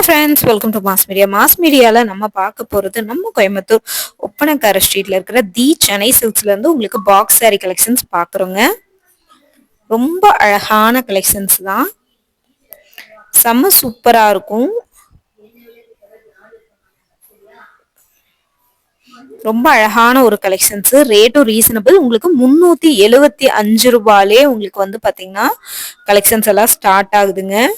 Hello friends welcome to mass media mass மீடியாவில் நம்ம பார்க்க போகிறது நம்ம கோயம்புத்தூர் ஒப்பனக்கார ஸ்ட்ரீட்டில் இருக்கிற தி சென்னை சில்க்ஸ்லேருந்து உங்களுக்கு பாக்ஸ் சாரி கலெக்ஷன்ஸ் பார்க்குறோங்க. ரொம்ப அழகான கலெக்ஷன்ஸ் தான். செம்ம சூப்பராக இருக்கும். ரொம்ப அழகான ஒரு கலெக்ஷன்ஸ் ரேட்டும் ரீசனபிள் உங்களுக்கு முந்நூற்றி எழுபத்தி அஞ்சு ரூபாலே உங்களுக்கு வந்து பார்த்தீங்கன்னா கலெக்ஷன்ஸ் எல்லாம் ஸ்டார்ட் ஆகுதுங்க.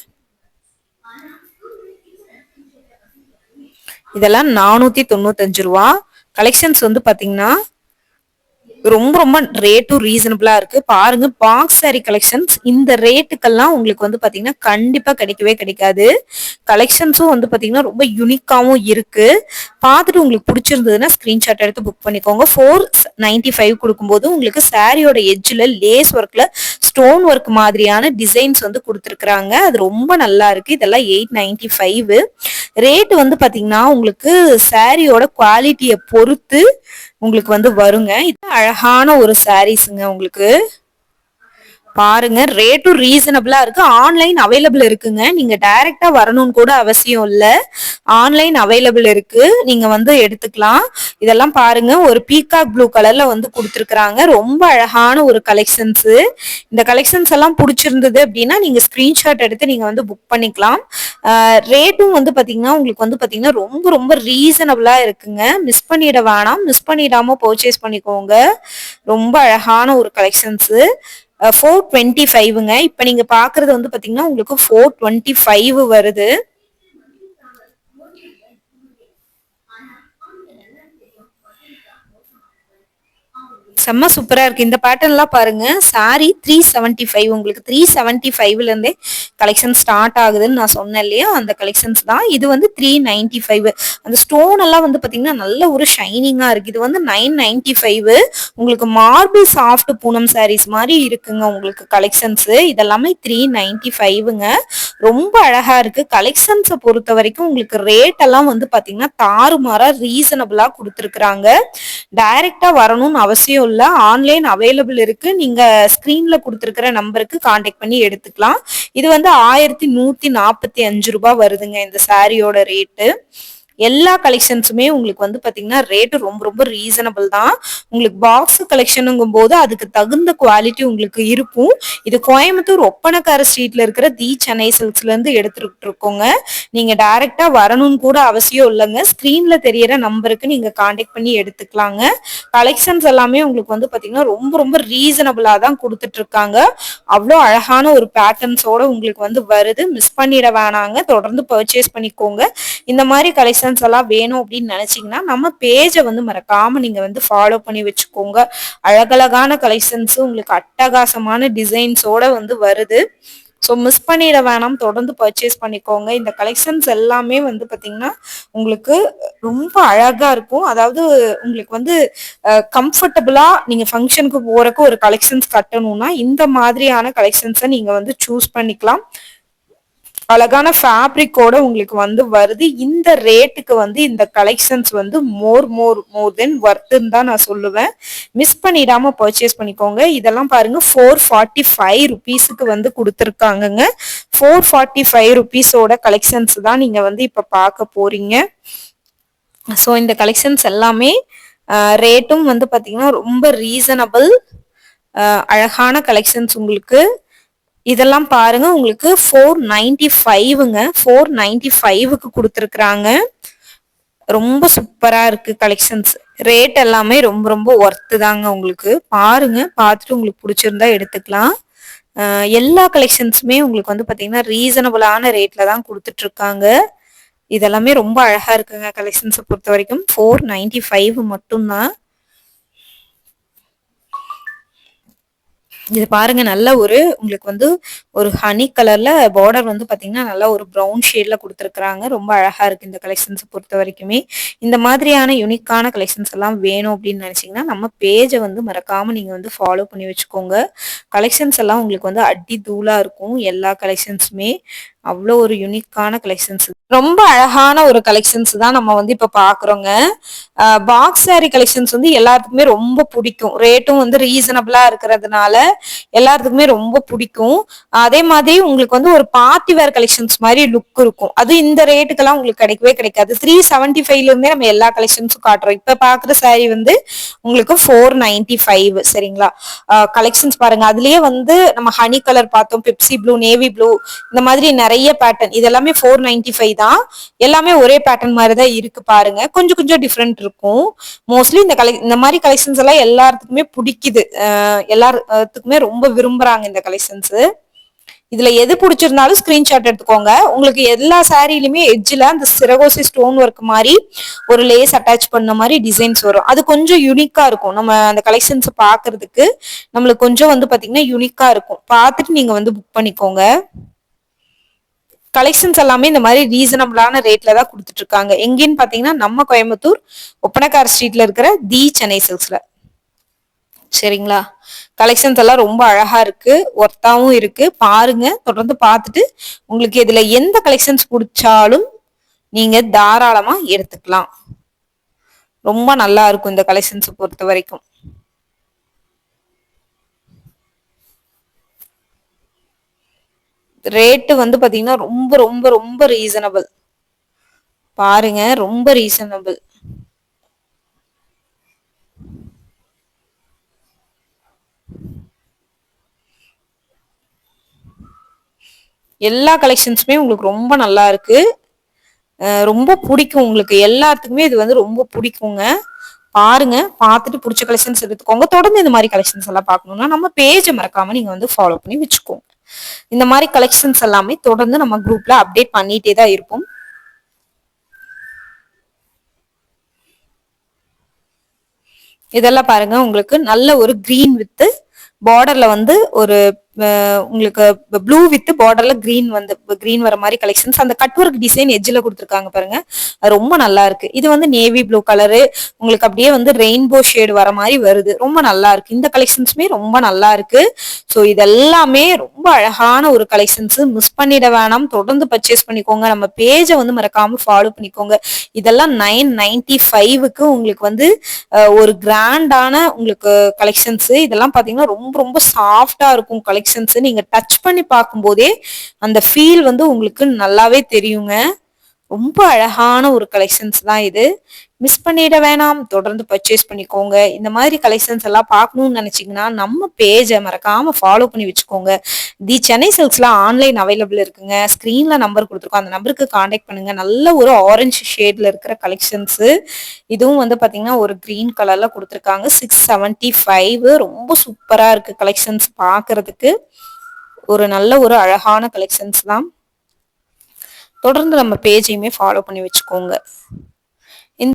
இதெல்லாம் நானூற்றி தொண்ணூத்தஞ்சு ரூபா. கலெக்ஷன்ஸ் வந்து பார்த்தீங்கன்னா ரொம்ப ரொம்ப ரேட்டும் ரீசனபிளாக இருக்குது பாருங்க பாக்ஸ் சாரி கலெக்ஷன்ஸ் இந்த ரேட்டுக்கெல்லாம் உங்களுக்கு வந்து பார்த்தீங்கன்னா கண்டிப்பாக கிடைக்கவே கிடைக்காது. கலெக்ஷன்ஸும் வந்து பார்த்தீங்கன்னா ரொம்ப யூனிக்காகவும் இருக்குது பார்த்துட்டு உங்களுக்கு பிடிச்சிருந்ததுன்னா ஸ்க்ரீன்ஷாட் எடுத்து புக் பண்ணிக்கோங்க. ஃபோர் நைன்டி ஃபைவ் கொடுக்கும்போது உங்களுக்கு சாரியோட எஜ்ஜில் லேஸ் ஒர்க்கில் ஸ்டோன் ஒர்க் மாதிரியான டிசைன்ஸ் வந்து கொடுத்துருக்குறாங்க. அது ரொம்ப நல்லா இருக்குது இதெல்லாம் எயிட் நைன்டி ஃபைவ் ரேட் வந்து பார்த்தீங்கன்னா உங்களுக்கு சாரியோட குவாலிட்டியை பொறுத்து உங்களுக்கு வந்து வருங்க. இது அழகான ஒரு சாரீஸுங்க உங்களுக்கு. பாருங்க ரேட்டும் ரீசனபிளா இருக்கு. ஆன்லைன் அவைலபிள் இருக்குங்க. நீங்க டைரக்டா வரணும்னு கூட அவசியம் இல்லை. ஆன்லைன் அவைலபிள் இருக்கு. நீங்க வந்து எடுத்துக்கலாம். இதெல்லாம் பாருங்க. ஒரு பீகாக் ப்ளூ கலர்ல வந்து கொடுத்துருக்குறாங்க. ரொம்ப அழகான ஒரு கலெக்ஷன்ஸ் இந்த கலெக்ஷன்ஸ் எல்லாம் பிடிச்சிருந்தது அப்படின்னா நீங்க ஸ்கிரீன்ஷாட் எடுத்து நீங்க வந்து புக் பண்ணிக்கலாம். ரேட்டும் வந்து பாத்தீங்கன்னா உங்களுக்கு வந்து பாத்தீங்கன்னா ரொம்ப ரொம்ப ரீசனபிளா இருக்குங்க. மிஸ் பண்ணிட வேணாம். மிஸ் பண்ணிடாம பர்ச்சேஸ் பண்ணிக்கோங்க. ரொம்ப அழகான ஒரு கலெக்ஷன்ஸ் ஃபோர் டுவெண்ட்டி ஃபைவ்ங்க இப்போ நீங்கள் பார்க்குறது வந்து பார்த்தீங்கன்னா உங்களுக்கு ஃபோர் டுவெண்ட்டி ஃபைவ் வருது. செம்ம சூப்பராக இருக்குது இந்த பேட்டர்ன்லாம் பாருங்கள் சாரி த்ரீ செவன்ட்டி ஃபைவ் உங்களுக்கு த்ரீ செவன்ட்டி ஃபைவ்லேருந்தே கலெக்ஷன் ஸ்டார்ட் ஆகுதுன்னு நான் சொன்னேன் இல்லையா? அந்த கலெக்ஷன்ஸ் தான். இது வந்து த்ரீ நைன்டி ஃபைவ் அந்த ஸ்டோன் எல்லாம் வந்து பார்த்தீங்கன்னா நல்ல ஒரு ஷைனிங்காக இருக்கு. இது வந்து நைன் நைன்டி ஃபைவ் உங்களுக்கு மார்பிள் சாஃப்ட் பூனம் சாரீஸ் மாதிரி இருக்குங்க உங்களுக்கு கலெக்ஷன்ஸ் இதெல்லாமே த்ரீ நைன்டி ஃபைவ்ங்க ரொம்ப அழகா இருக்கு. கலெக்ஷன்ஸை பொறுத்த வரைக்கும் உங்களுக்கு ரேட் எல்லாம் வந்து பார்த்தீங்கன்னா தாறுமாறாக ரீசனபிளா கொடுத்துருக்குறாங்க. டைரக்டா வரணும்னு அவசியம் இல்லை. ஆன்லைன் அவைலபிள் இருக்கு. நீங்க ஸ்கிரீன்ல கொடுத்துருக்குற நம்பருக்கு கான்டாக்ட் பண்ணி எடுத்துக்கலாம். இது வந்து ஆயிரத்தி நூத்தி நாற்பத்தி அஞ்சு ரூபாய் வருதுங்க இந்த சாரியோட ரேட்டு எல்லா கலெக்ஷன்ஸுமே உங்களுக்கு வந்து பார்த்தீங்கன்னா ரேட்டு ரொம்ப ரொம்ப ரீசனபிள் தான். உங்களுக்கு பாக்ஸ் கலெக்ஷனுங்கும் போது அதுக்கு தகுந்த குவாலிட்டி உங்களுக்கு இருக்கும். இது கோயம்புத்தூர் ஒப்பனக்கார ஸ்ட்ரீட்ல இருக்கிற தி சென்னை சில்க்ஸ்ல இருந்து எடுத்துட்டு இருக்கோங்க. நீங்க டைரக்டா வரணும்னு கூட அவசியம் இல்லைங்க. ஸ்கிரீன்ல தெரியற நம்பருக்கு நீங்க கான்டாக்ட் பண்ணி எடுத்துக்கலாங்க. கலெக்ஷன்ஸ் எல்லாமே உங்களுக்கு வந்து பாத்தீங்கன்னா ரொம்ப ரொம்ப ரீசனபிளா தான் கொடுத்துட்டு இருக்காங்க. அவ்வளோ அழகான ஒரு பேட்டர்ன்ஸோட உங்களுக்கு வந்து வருது. மிஸ் பண்ணிட வேணாங்க. தொடர்ந்து பர்ச்சேஸ் பண்ணிக்கோங்க. இந்த மாதிரி கலெக்ஷன் கலெக்ஷன்ஸ் எல்லாம் வேணும் அப்படின்னு நினைச்சீங்கன்னா நம்ம பேஜை வந்து மறக்காம நீங்க வந்து ஃபாலோ பண்ணி வச்சுக்கோங்க. அழகழகான கலெக்ஷன்ஸும் உங்களுக்கு அட்டகாசமான டிசைன்ஸோட வந்து வருது. ஸோ மிஸ் பண்ணிட வேணாம். தொடர்ந்து பர்ச்சேஸ் பண்ணிக்கோங்க. இந்த கலெக்ஷன்ஸ் எல்லாமே வந்து பார்த்தீங்கன்னா உங்களுக்கு ரொம்ப அழகாக இருக்கும். அதாவது உங்களுக்கு வந்து கம்ஃபர்டபுளாக நீங்கள் ஃபங்க்ஷனுக்கு போகிறக்கு ஒரு கலெக்ஷன்ஸ் கட்டணும்னா இந்த மாதிரியான கலெக்ஷன்ஸை நீங்கள் வந்து சூஸ் பண்ணிக்கலாம். அழகான ஃபேப்ரிக்கோட உங்களுக்கு வந்து வருது. இந்த ரேட்டுக்கு வந்து இந்த கலெக்ஷன்ஸ் வந்து மோர் மோர் மோர் தென் ஒர்த்துன்னு தான் நான் சொல்லுவேன். மிஸ் பண்ணிடாம பர்ச்சேஸ் பண்ணிக்கோங்க. இதெல்லாம் பாருங்க ஃபோர் ஃபார்ட்டி ஃபைவ் ருபீஸுக்கு வந்து கொடுத்துருக்காங்கங்க. ஃபோர் ஃபார்ட்டி ஃபைவ் ருபீஸோட கலெக்ஷன்ஸ் தான் நீங்க வந்து இப்ப பார்க்க போறீங்க. ஸோ இந்த கலெக்ஷன்ஸ் எல்லாமே ரேட்டும் வந்து பார்த்தீங்கன்னா ரொம்ப ரீசனபிள் அழகான கலெக்ஷன்ஸ் உங்களுக்கு இதெல்லாம் பாருங்க உங்களுக்கு ஃபோர் நைன்டி ஃபைவுங்க ஃபோர் நைன்டி ஃபைவுக்கு கொடுத்துருக்குறாங்க. ரொம்ப சூப்பராக இருக்குது கலெக்ஷன்ஸ் ரேட் எல்லாமே ரொம்ப ரொம்ப ஒர்த்து தாங்க உங்களுக்கு. பாருங்க பார்த்துட்டு உங்களுக்கு பிடிச்சிருந்தா எடுத்துக்கலாம். எல்லா கலெக்ஷன்ஸுமே உங்களுக்கு வந்து பார்த்தீங்கன்னா ரீசனபிளான ரேட்டில் தான் கொடுத்துட்ருக்காங்க. இதெல்லாமே ரொம்ப அழகாக இருக்குங்க கலெக்ஷன்ஸை பொறுத்த வரைக்கும் ஃபோர் நைன்டி ஃபைவ் மட்டும்தான். இது பாருங்க நல்ல ஒரு உங்களுக்கு வந்து ஒரு ஹனி கலர்ல பார்டர் வந்து பாத்தீங்கன்னா நல்லா ஒரு ப்ரௌன் ஷேட்ல கொடுத்துருக்காங்க ரொம்ப அழகா இருக்கு இந்த கலெக்ஷன்ஸ் பொறுத்த வரைக்குமே. இந்த மாதிரியான யூனிக்கான கலெக்ஷன்ஸ் எல்லாம் வேணும் அப்படின்னு நினைச்சீங்கன்னா நம்ம பேஜை வந்து மறக்காம நீங்க வந்து ஃபாலோ பண்ணி வச்சுக்கோங்க. கலெக்ஷன்ஸ் எல்லாம் உங்களுக்கு வந்து அடி தூளா இருக்கும். எல்லா கலெக்ஷன்ஸுமே அவ்வளோ ஒரு யூனிக்கான கலெக்ஷன்ஸ் ரொம்ப அழகான ஒரு கலெக்ஷன்ஸ் தான் நம்ம வந்து இப்போ பார்க்குறோங்க பாக்ஸ் சாரி கலெக்ஷன்ஸ் வந்து எல்லாத்துக்குமே ரொம்ப பிடிக்கும். ரேட்டும் வந்து ரீசனபிளாக இருக்கிறதுனால எல்லாத்துக்குமே ரொம்ப பிடிக்கும். அதே மாதிரி உங்களுக்கு வந்து ஒரு பார்ட்டி வேர் கலெக்ஷன்ஸ் மாதிரி லுக் இருக்கும். அது இந்த ரேட்டுக்கெல்லாம் உங்களுக்கு கிடைக்கவே கிடைக்காது. த்ரீ செவன்ட்டி ஃபைவ்லேருந்தே நம்ம எல்லா கலெக்ஷன்ஸும் காட்டுறோம். இப்போ பார்க்குற சாரி வந்து உங்களுக்கு ஃபோர் நைன்டி ஃபைவ் சரிங்களா கலெக்ஷன்ஸ் பாருங்க. அதுலயே வந்து நம்ம ஹனி கலர் பார்த்தோம். பெப்சி ப்ளூ நேவி ப்ளூ இந்த மாதிரி நிறைய பேட்டர்ன் இதெல்லாமே ஃபோர் நைன்டி ஃபைவ் தான் எல்லாமே ஒரே பேட்டர்ன் மாதிரி தான் இருக்கு பாருங்க. கொஞ்சம் கொஞ்சம் டிஃப்ரெண்ட் இருக்கும். மோஸ்ட்லி இந்த கலெக் இந்த மாதிரி கலெக்ஷன்ஸ் எல்லாம் எல்லாத்துக்குமே பிடிக்குது. எல்லாத்துக்குமே ரொம்ப விரும்புறாங்க இந்த கலெக்ஷன்ஸ் இதுல எது பிடிச்சிருந்தாலும் ஸ்கிரீன்ஷாட் எடுத்துக்கோங்க. உங்களுக்கு எல்லா சாரிலுமே எட்ஜில் அந்த சிறகோசி ஸ்டோன் ஒர்க் மாதிரி ஒரு லேஸ் அட்டாச் பண்ண மாதிரி டிசைன்ஸ் வரும். அது கொஞ்சம் யூனிக்கா இருக்கும். நம்ம அந்த கலெக்ஷன்ஸ் பாக்குறதுக்கு நம்மளுக்கு கொஞ்சம் வந்து பாத்தீங்கன்னா யூனிக்கா இருக்கும். பார்த்துட்டு நீங்க வந்து புக் பண்ணிக்கோங்க. கலெக்ஷன்ஸ் எல்லாமே இந்த மாதிரி ரீசனபிளான ரேட்ல தான் கொடுத்துட்டு இருக்காங்க எங்கேன்னு பாத்தீங்கன்னா நம்ம கோயம்புத்தூர் ஒப்பனக்கார் ஸ்ட்ரீட்ல இருக்கிற தி சென்னை சில்க்ஸ்ல சரிங்களா? கலெக்ஷன்ஸ் எல்லாம் ரொம்ப அழகா இருக்கு ஒர்த்தாவும் இருக்கு. பாருங்க தொடர்ந்து பார்த்துட்டு உங்களுக்கு இதுல எந்த கலெக்ஷன்ஸ் பிடிச்சாலும் நீங்க தாராளமா எடுத்துக்கலாம். ரொம்ப நல்லா இருக்கும் இந்த கலெக்ஷன்ஸை பொறுத்த வரைக்கும் ரேட்டு வந்து பார்த்தீங்கன்னா ரொம்ப ரொம்ப ரொம்ப ரீசனபிள் பாருங்க ரொம்ப ரீசனபிள் எல்லா கலெக்ஷன்ஸுமே உங்களுக்கு ரொம்ப நல்லா இருக்கு. ரொம்ப பிடிக்கும் உங்களுக்கு. எல்லாத்துக்குமே இது வந்து ரொம்ப பிடிக்குங்க. பாருங்க பார்த்துட்டு பிடிச்ச கலெக்ஷன்ஸ் எடுத்துக்கோங்க. தொடர்ந்து இந்த மாதிரி கலெக்ஷன்ஸ் எல்லாம் பார்க்கணும்னா நம்ம பேஜை மறக்காம நீங்க வந்து ஃபாலோ பண்ணி வச்சுக்கோங்க. இந்த மாதிரி கலெக்ஷன்ஸ் எல்லாமே தொடர்ந்து நம்ம குரூப்ல அப்டேட் பண்ணிட்டே தான் இருப்போம். இதெல்லாம் பாருங்க உங்களுக்கு நல்ல ஒரு கிரீன் வித்து பார்டர்ல வந்து ஒரு உங்களுக்கு ப்ளூ வித் பார்டர்ல கிரீன் வந்து கிரீன் வர மாதிரி கலெக்ஷன்ஸ் அந்த கட் ஒர்க் டிசைன் எஜ்ஜில் கொடுத்துருக்காங்க பாருங்க. அது ரொம்ப நல்லா இருக்கு. இது வந்து நேவி ப்ளூ கலரு உங்களுக்கு அப்படியே வந்து ரெயின்போ ஷேடு வர மாதிரி வருது. ரொம்ப நல்லா இருக்கு. இந்த கலெக்ஷன்ஸுமே ரொம்ப நல்லா இருக்கு. ஸோ இதெல்லாமே ரொம்ப அழகான ஒரு கலெக்ஷன்ஸ் மிஸ் பண்ணிட வேணாம். தொடர்ந்து பர்ச்சேஸ் பண்ணிக்கோங்க. நம்ம பேஜை வந்து மறக்காம ஃபாலோ பண்ணிக்கோங்க. இதெல்லாம் நைன் நைன்டி ஃபைவுக்கு உங்களுக்கு வந்து ஒரு கிராண்டான உங்களுக்கு கலெக்ஷன்ஸ் இதெல்லாம் பார்த்தீங்கன்னா ரொம்ப ரொம்ப சாஃப்டா இருக்கும். கலெக்ஷன் கலெக்ஷன்ஸ் நீங்க டச் பண்ணி பார்க்கும்போதே அந்த ஃபீல் வந்து உங்களுக்கு நல்லாவே தெரியுங்க. ரொம்ப அழகான ஒரு கலெக்ஷன்ஸ் தான் இது. மிஸ் பண்ணிட வேணாம் தொடர்ந்து பர்ச்சேஸ் பண்ணிக்கோங்க. இந்த மாதிரி கலெக்ஷன்ஸ் எல்லாம் பார்க்கணும்னு நினச்சிங்கன்னா நம்ம பேஜை மறக்காமல் ஃபாலோ பண்ணி வச்சுக்கோங்க. தி சென்னை சில்க்ஸ்லாம் ஆன்லைன் அவைலபிள் இருக்குங்க. ஸ்க்ரீனில் நம்பர் கொடுத்துருக்கோம். அந்த நம்பருக்கு காண்டாக்ட் பண்ணுங்கள் நல்ல ஒரு ஆரஞ்சு ஷேடில் இருக்கிற கலெக்ஷன்ஸு இதுவும் வந்து பார்த்தீங்கன்னா ஒரு க்ரீன் கலரில் கொடுத்துருக்காங்க. சிக்ஸ் செவன்ட்டி ஃபைவ் ரொம்ப சூப்பராக இருக்குது கலெக்ஷன்ஸ் பார்க்குறதுக்கு. ஒரு நல்ல ஒரு அழகான கலெக்ஷன்ஸ் தான். தொடர்ந்து நம்ம பேஜையுமே ஃபாலோ பண்ணி வச்சுக்கோங்க.